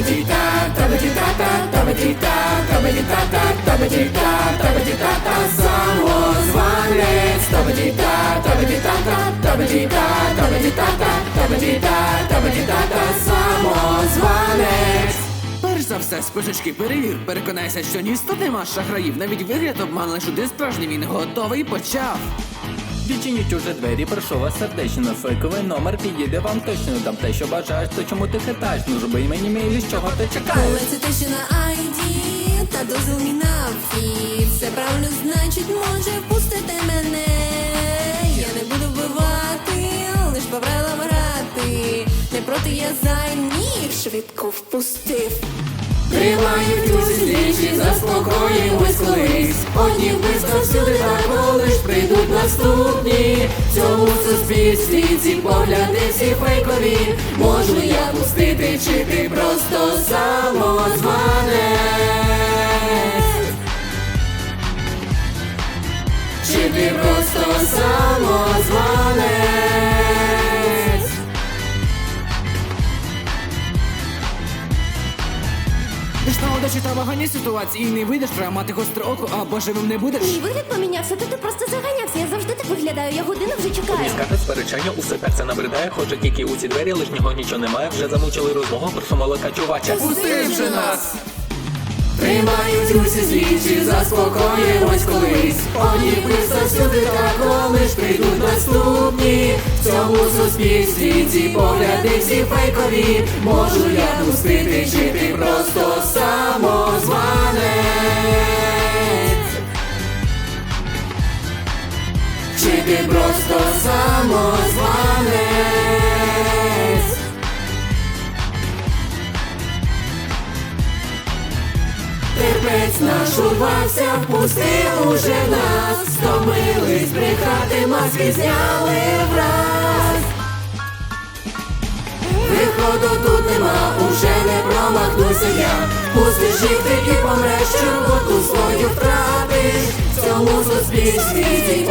табеді-та, табеді-та-та, табеді-та, табеді-та-та, самозванець, табеді-та, табеді-та-та, табеді-та, табеді-та-та, табеді-та, самозванець. Перш за все, спишечки перевір, переконайся, що ніс тут нема шахраїв, навіть вигляд обманеш, один справжній він готовий почав. Відчиніть уже двері, прошу вас сердечно, фейковий номер підійде вам точно дам те, що бажаєш, то чому ти хитаєш? Ну зроби мені милість, чого ти чекаєш? Коли це те, що на ID та дозвіл мій на вхід. Все правильно значить, може впустити мене. Я не буду вбивати, лиш по правилам грати. Не проти я за ніг швидко впустив. Тримають усі слідчі, заспокоїмось колись Одні вбивства наступні. В цьому суспільстві ці погляди всі фейкові. Можу я пустити, чи ти просто самозванець? Чи ти просто самозванець Ж на та вагані ситуації і не вийдеш, треба мати гостре око, або живим не будеш. Мій вигляд помінявся, то ти просто заганявся. Я завжди так виглядаю, я годину вже чекаю. Скати сперечання, усе так це набридає, хоче тільки у ці двері, лишнього нічого немає, вже замучили розмову про сумолока чувача. Пусти вже нас! Тримають усі слідчі, заспокоїмось колись. Одні сюди, та коли ж прийдуть наступні. В цьому суспільстві ці погляди всі фейкові. Можу я пустити, чи ти просто самозванець Терпець наш урвався, впустив уже нас. Стомились брехати, маски зняли враз. Виходу тут нема, уже не промахнуся я. Пустиш жити і помреш, черготу свою втратиш В цьому суспільстві